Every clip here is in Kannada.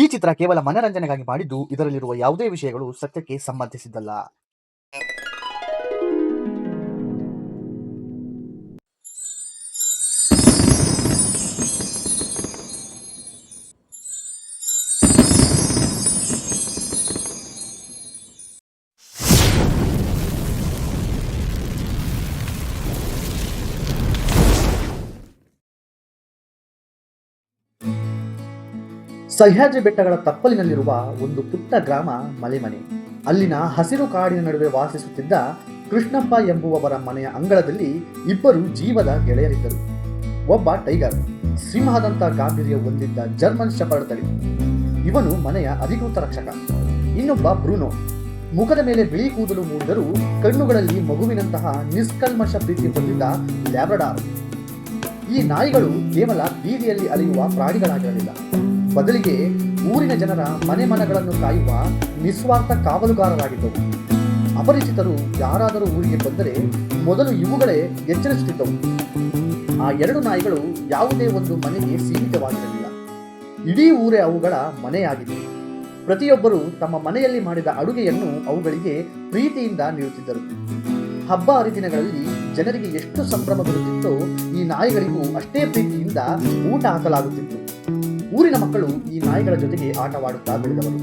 ಈ ಚಿತ್ರ ಕೇವಲ ಮನರಂಜನೆಗಾಗಿ ಮಾಡಿದ್ದು ಇದರಲ್ಲಿರುವ ಯಾವುದೇ ವಿಷಯಗಳು ಸತ್ಯಕ್ಕೆ ಸಂಬಂಧಿಸಿದ್ದಲ್ಲ. ಸಹ್ಯಾದ್ರಿ ಬೆಟ್ಟಗಳ ತಪ್ಪಲಿನಲ್ಲಿರುವ ಒಂದು ಪುಟ್ಟ ಗ್ರಾಮ ಮಲೆಮನೆ. ಅಲ್ಲಿನ ಹಸಿರು ಕಾಡಿನ ನಡುವೆ ವಾಸಿಸುತ್ತಿದ್ದ ಕೃಷ್ಣಪ್ಪ ಎಂಬುವವರ ಮನೆಯ ಅಂಗಳದಲ್ಲಿ ಇಬ್ಬರು ಜೀವದ ಗೆಳೆಯರಿದ್ದರು. ಒಬ್ಬ ಟೈಗರ್, ಸಿಂಹದಂತ ಗಾಂಭೀರ್ಯ ಹೊಂದಿದ್ದ ಜರ್ಮನ್ ಶೆಪರ್ಡ್ ತಳಿ ಇವನು ಮನೆಯ ಅಧಿಕೃತ ರಕ್ಷಕ. ಇನ್ನೊಬ್ಬ ಬ್ರೂನೋ. ಮುಖದ ಮೇಲೆ ಬಿಳಿ ಕೂದಲು ಮೂಡಿದರೂ ಕಣ್ಣುಗಳಲ್ಲಿ ಮಗುವಿನಂತಹ ನಿಷ್ಕಲ್ಮಶ ಪ್ರೀತಿ ಹೊಂದಿದ್ದ ಲ್ಯಾಬ್ರಡಾರ್. ಈ ನಾಯಿಗಳು ಕೇವಲ ಬೀದಿಯಲ್ಲಿ ಅಲೆಯುವ ಪ್ರಾಣಿಗಳಾಗಿರಲಿಲ್ಲ. ಬದಲಿಗೆ ಊರಿನ ಜನರ ಮನೆ ಮನಗಳನ್ನು ಕಾಯುವ ನಿಸ್ವಾರ್ಥ ಕಾವಲುಗಾರರಾಗಿದ್ದವು. ಅಪರಿಚಿತರು ಯಾರಾದರೂ ಊರಿಗೆ ಬಂದರೆ ಮೊದಲು ಇವುಗಳೇ ಎಚ್ಚರಿಸುತ್ತಿದ್ದವು. ಆ ಎರಡು ನಾಯಿಗಳು ಯಾವುದೇ ಒಂದು ಮನೆಗೆ ಸೀಮಿತವಾಗಿರಲಿಲ್ಲ. ಇಡೀ ಊರೇ ಅವುಗಳ ಮನೆಯಾಗಿತ್ತು ಪ್ರತಿಯೊಬ್ಬರು ತಮ್ಮ ಮನೆಯಲ್ಲಿ ಮಾಡಿದ ಅಡುಗೆಯನ್ನು ಅವುಗಳಿಗೆ ಪ್ರೀತಿಯಿಂದ ನೀಡುತ್ತಿದ್ದರು. ಹಬ್ಬ ಹರಿದಿನಗಳಲ್ಲಿ ಜನರಿಗೆ ಎಷ್ಟು ಸಂಭ್ರಮ ಬರುತ್ತಿತ್ತೋ ಈ ನಾಯಿಗಳಿಗೂ ಅಷ್ಟೇ ಪ್ರೀತಿಯಿಂದ ಊಟ ಹಾಕಲಾಗುತ್ತಿತ್ತು. ಊರಿನ ಮಕ್ಕಳು ಈ ನಾಯಿಗಳ ಜೊತೆಗೆ ಆಟವಾಡುತ್ತಾ ಬೆಳೆದವರು.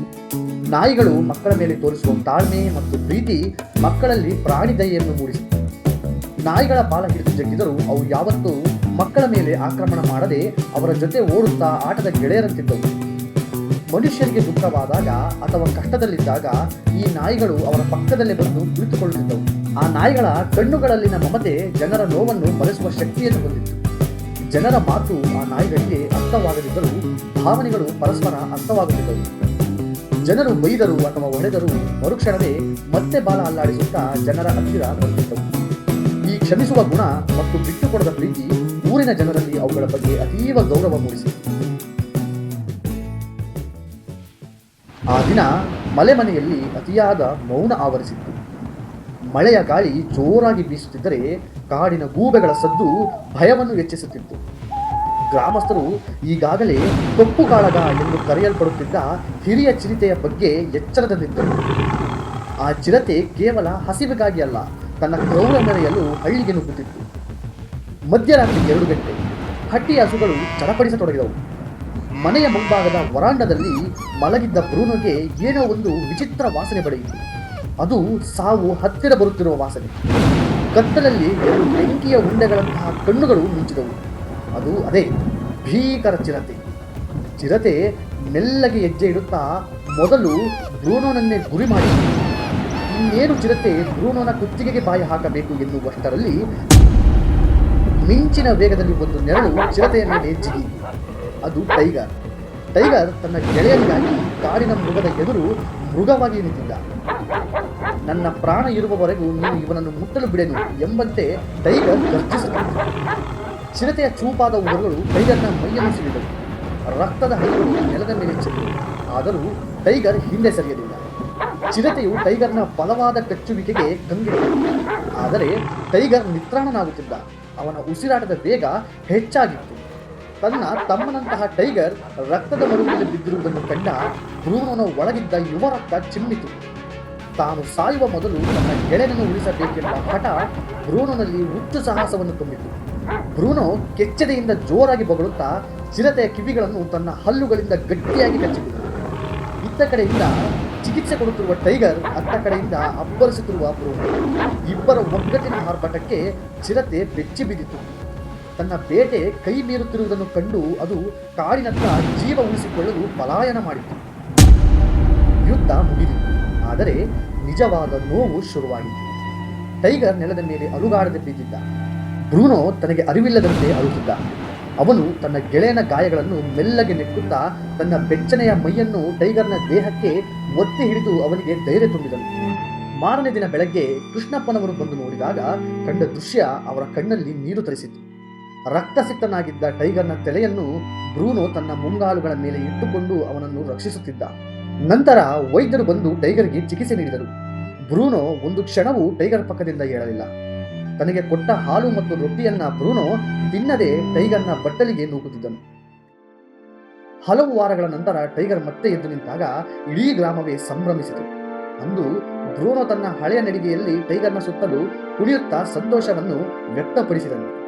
ನಾಯಿಗಳು ಮಕ್ಕಳ ಮೇಲೆ ತೋರಿಸುವ ತಾಳ್ಮೆ ಮತ್ತು ಪ್ರೀತಿ ಮಕ್ಕಳಲ್ಲಿ ಪ್ರಾಣಿ ದಯೆಯನ್ನು ಮೂಡಿಸಿತು ನಾಯಿಗಳ ಬಾಲ ಹಿಡಿದು ಜಗ್ಗಿದರೂ ಅವು ಯಾವತ್ತೂ ಮಕ್ಕಳ ಮೇಲೆ ಆಕ್ರಮಣ ಮಾಡದೆ ಅವರ ಜೊತೆ ಓಡುತ್ತಾ ಆಟದ ಗೆಳೆಯರಂತಿದ್ದವು. ಮನುಷ್ಯರಿಗೆ ದುಃಖವಾದಾಗ ಅಥವಾ ಕಷ್ಟದಲ್ಲಿದ್ದಾಗ ಈ ನಾಯಿಗಳು ಅವರ ಪಕ್ಕದಲ್ಲೇ ಬಂದು ಕುಳಿತುಕೊಳ್ಳುತ್ತಿದ್ದವು. ಆ ನಾಯಿಗಳ ಕಣ್ಣುಗಳಲ್ಲಿನ ಮಮತೆ ಜನರ ನೋವನ್ನು ಮರೆಸುವ ಶಕ್ತಿಯನ್ನು ಹೊಂದಿತ್ತು. ಜನರ ಮಾತು ಆ ನಾಯಿಗಳಿಗೆ ಅರ್ಥವಾಗದಿದ್ದರೂ ಭಾವನೆಗಳು ಪರಸ್ಪರ ಅರ್ಥವಾಗುತ್ತಿದ್ದವು. ಜನರು ಬೈದರು ಅಥವಾ ಹೊಡೆದರು ಮರುಕ್ಷಣವೇ ಮತ್ತೆ ಬಾಲ ಅಲ್ಲಾಡಿಸುತ್ತಾ ಜನರ ಹತ್ತಿರ ಬರುತ್ತಿದ್ದವು ಈ ಕ್ಷಮಿಸುವ ಗುಣ ಮತ್ತು ಬಿಟ್ಟುಕೊಡದ ಪ್ರೀತಿ ಊರಿನ ಜನರಲ್ಲಿ ಅವುಗಳ ಬಗ್ಗೆ ಅತೀವ ಗೌರವ ಮೂಡಿಸಿತು. ಆ ದಿನ ಮಲೆಮನೆಯಲ್ಲಿ ಅತಿಯಾದ ಮೌನ ಆವರಿಸಿತ್ತು. ಮಳೆಯ ಗಾಳಿ ಜೋರಾಗಿ ಬೀಸುತ್ತಿದ್ದರೆ ಕಾಡಿನ ಗೂಬೆಗಳ ಸದ್ದು ಭಯವನ್ನು ಹೆಚ್ಚಿಸುತ್ತಿತ್ತು. ಗ್ರಾಮಸ್ಥರು ಈಗಾಗಲೇ ಕಪ್ಪು ಕಾಳಗ ಎಂದು ಕರೆಯಲ್ಪಡುತ್ತಿದ್ದ ಹಿರಿಯ ಚಿರತೆಯ ಬಗ್ಗೆ ಎಚ್ಚರದಲ್ಲಿದ್ದರು. ಆ ಚಿರತೆ ಕೇವಲ ಹಸಿವಿಗಾಗಿ ಅಲ್ಲ, ತನ್ನ ಕ್ರೌರ ಮೆರೆಯಲು ಹಳ್ಳಿಗೆ ನುಗ್ಗುತ್ತಿತ್ತು. ಮಧ್ಯರಾತ್ರಿ ಎರಡು ಗಂಟೆ ಹಟ್ಟಿ ಹಸುಗಳು ಚಡಪಡಿಸತೊಡಗಿದವು. ಮನೆಯ ಮುಂಭಾಗದ ವರಾಂಡದಲ್ಲಿ ಮಲಗಿದ್ದ ಬ್ರೂನೋಗೆ ಏನೋ ಒಂದು ವಿಚಿತ್ರ ವಾಸನೆ ಪಡೆಯಿತು ಅದು ಸಾವು ಹತ್ತಿರ ಬರುತ್ತಿರುವ ವಾಸನೆ. ಕತ್ತಲಲ್ಲಿ ಎರಡು ಬೆಂಕಿಯ ಉಂಡೆಗಳಂತಹ ಕಣ್ಣುಗಳು ಮಿಂಚಿದವು. ಅದು ಅದೇ ಭೀಕರ ಚಿರತೆ. ಚಿರತೆ ಮೆಲ್ಲಗೆ ಹೆಜ್ಜೆ ಇಡುತ್ತಾ ಮೊದಲು ದ್ರೋಣನನ್ನೇ ಗುರಿ ಮಾಡಿ. ಇನ್ನೇನು ಚಿರತೆ ದ್ರೋಣನ ಕುತ್ತಿಗೆಗೆ ಬಾಯಿ ಹಾಕಬೇಕು ಎನ್ನುವಷ್ಟರಲ್ಲಿ ಮಿಂಚಿನ ವೇಗದಲ್ಲಿ ಒಂದು ನೆರಳು ಚಿರತೆಯ ಮೇಲೆ ಜಿಗಿ. ಅದು ಟೈಗರ್. ಟೈಗರ್ ತನ್ನ ಗೆಳೆಯನಿಗಾಗಿ ಕಾಡಿನ ಮೃಗದ ಎದುರು ಮೃಗವಾಗಿ ನಿಂತಿದ್ದ. ನನ್ನ ಪ್ರಾಣ ಇರುವವರೆಗೂ ನೀನು ಇವನನ್ನು ಮುಟ್ಟಲು ಬಿಡೆನು ಎಂಬಂತೆ ಟೈಗರ್ ಗರ್ಜಿಸುತ್ತಿದ್ದ. ಚಿರತೆಯ ಚೂಪಾದ ಉಗುರುಗಳು ಟೈಗರ್ನ ಮೈಯನ್ನು ಸಿಡಿದವು. ರಕ್ತದ ಹರಿವು ನೆಲದ ಮೇಲೆ ಚೆಲ್ಲಿದವು ಆದರೂ ಟೈಗರ್ ಹಿಂದೆ ಸರಿಯಲಿಲ್ಲ. ಚಿರತೆಯು ಟೈಗರ್ನ ಬಲವಾದ ಕಚ್ಚುವಿಕೆಗೆ ಕಂಗಿಡಿತು ಆದರೆ ಟೈಗರ್ ನಿತ್ರಾಣನಾಗುತ್ತಿದ್ದ ಅವನ ಉಸಿರಾಟದ ವೇಗ ಹೆಚ್ಚಾಗಿತ್ತು. ತನ್ನ ತಮ್ಮನಂತಹ ಟೈಗರ್ ರಕ್ತದ ಮರುವಿನಲ್ಲಿ ಬಿದ್ದಿರುವುದನ್ನು ಕಂಡ ಭ್ರೂಣನ ಒಳಗಿದ್ದ ಯುವ ರಕ್ತ ಚಿಮ್ಮಿತು. ತಾನು ಸಾಯುವ ಮೊದಲು ತನ್ನ ಗೆಳೆಯನ್ನು ಉಳಿಸಬೇಕೆಂಬ ಹಠ ಭ್ರೂಣನಲ್ಲಿ ಹುಚ್ಚು ಸಾಹಸವನ್ನು ತುಂಬಿತು. ಬ್ರೂನೋ ಕೆಚ್ಚದೆಯಿಂದ ಜೋರಾಗಿ ಬಗಳುತ್ತಾ ಚಿರತೆಯ ಕಿವಿಗಳನ್ನು ತನ್ನ ಹಲ್ಲುಗಳಿಂದ ಗಟ್ಟಿಯಾಗಿ ಕಚ್ಚಿಬಿಟ್ಟನು ಇತ್ತ ಕಡೆಯಿಂದ ಚಿಕಿತ್ಸೆ ಕೊಡುತ್ತಿರುವ ಟೈಗರ್, ಅತ್ತ ಕಡೆಯಿಂದ ಅಬ್ಬರಿಸುತ್ತಿರುವ ಬ್ರೂನೋ ಇಬ್ಬರ ಒಗ್ಗಟ್ಟಿನ ಆರ್ಭಟಕ್ಕೆ ಚಿರತೆ ಬೆಚ್ಚಿ ಬಿದ್ದಿತು. ತನ್ನ ಬೇಟೆ ಕೈ ಮೀರುತ್ತಿರುವುದನ್ನು ಕಂಡು ಅದು ಕಾಡಿನತ್ತ ಜೀವ ಉಳಿಸಿಕೊಳ್ಳಲು ಪಲಾಯನ ಮಾಡಿತು. ಯುದ್ಧ ಮುಗಿದಿತ್ತು ಆದರೆ ನಿಜವಾದ ನೋವು ಶುರುವಾಗಿತ್ತು. ಟೈಗರ್ ನೆಲದ ಮೇಲೆ ಅಲುಗಾಡದೆ ಬಿದ್ದಿದ್ದ. ಬ್ರೂನೋ ತನಗೆ ಅರಿವಿಲ್ಲದಂತೆ ಅಳುತ್ತಿದ್ದ ಅವನು ತನ್ನ ಗೆಳೆಯನ ಗಾಯಗಳನ್ನು ಮೆಲ್ಲಗೆ ನೆಕ್ಕುತ್ತಾ ತನ್ನ ಬೆಚ್ಚನೆಯ ಮೈಯನ್ನು ಟೈಗರ್ನ ದೇಹಕ್ಕೆ ಒತ್ತಿ ಹಿಡಿದು ಅವನಿಗೆ ಧೈರ್ಯ ತುಂಬಿದನು. ಮಾರನೇ ದಿನ ಬೆಳಗ್ಗೆ ಕೃಷ್ಣಪ್ಪನವರು ಬಂದು ನೋಡಿದಾಗ ಕಂಡ ದೃಶ್ಯ ಅವರ ಕಣ್ಣಲ್ಲಿ ನೀರು ತರಿಸಿತು ರಕ್ತಸಿಕ್ತನಾಗಿದ್ದ ಟೈಗರ್ನ ತಲೆಯನ್ನು ಬ್ರೂನೋ ತನ್ನ ಮುಂಗಾಲುಗಳ ಮೇಲೆ ಇಟ್ಟುಕೊಂಡು ಅವನನ್ನು ರಕ್ಷಿಸುತ್ತಿದ್ದ. ನಂತರ ವೈದ್ಯರು ಬಂದು ಟೈಗರ್ಗೆ ಚಿಕಿತ್ಸೆ ನೀಡಿದರು. ಬ್ರೂನೋ ಒಂದು ಕ್ಷಣವೂ ಟೈಗರ್ ಪಕ್ಕದಿಂದ ಏಳಲಿಲ್ಲ. ತನಗೆ ಕೊಟ್ಟ ಹಾಲು ಮತ್ತು ರೊಟ್ಟಿಯನ್ನ ಬ್ರೂನೋ ತಿನ್ನದೆ ಟೈಗರ್ನ ಬಟ್ಟಲಿಗೆ ನೂಕುತ್ತಿದ್ದನು. ಹಲವು ವಾರಗಳ ನಂತರ ಟೈಗರ್ ಮತ್ತೆ ಎದ್ದು ನಿಂತಾಗ ಇಡೀ ಗ್ರಾಮವೇ ಸಂಭ್ರಮಿಸಿತು. ಅಂದು ಬ್ರೂನೋ ತನ್ನ ಹಳೆಯ ನಡಿಗೆಯಲ್ಲಿ ಟೈಗರ್ನ ಸುತ್ತಲೂ ಕುಣಿಯುತ್ತಾ ಸಂತೋಷವನ್ನು ವ್ಯಕ್ತಪಡಿಸಿದನು.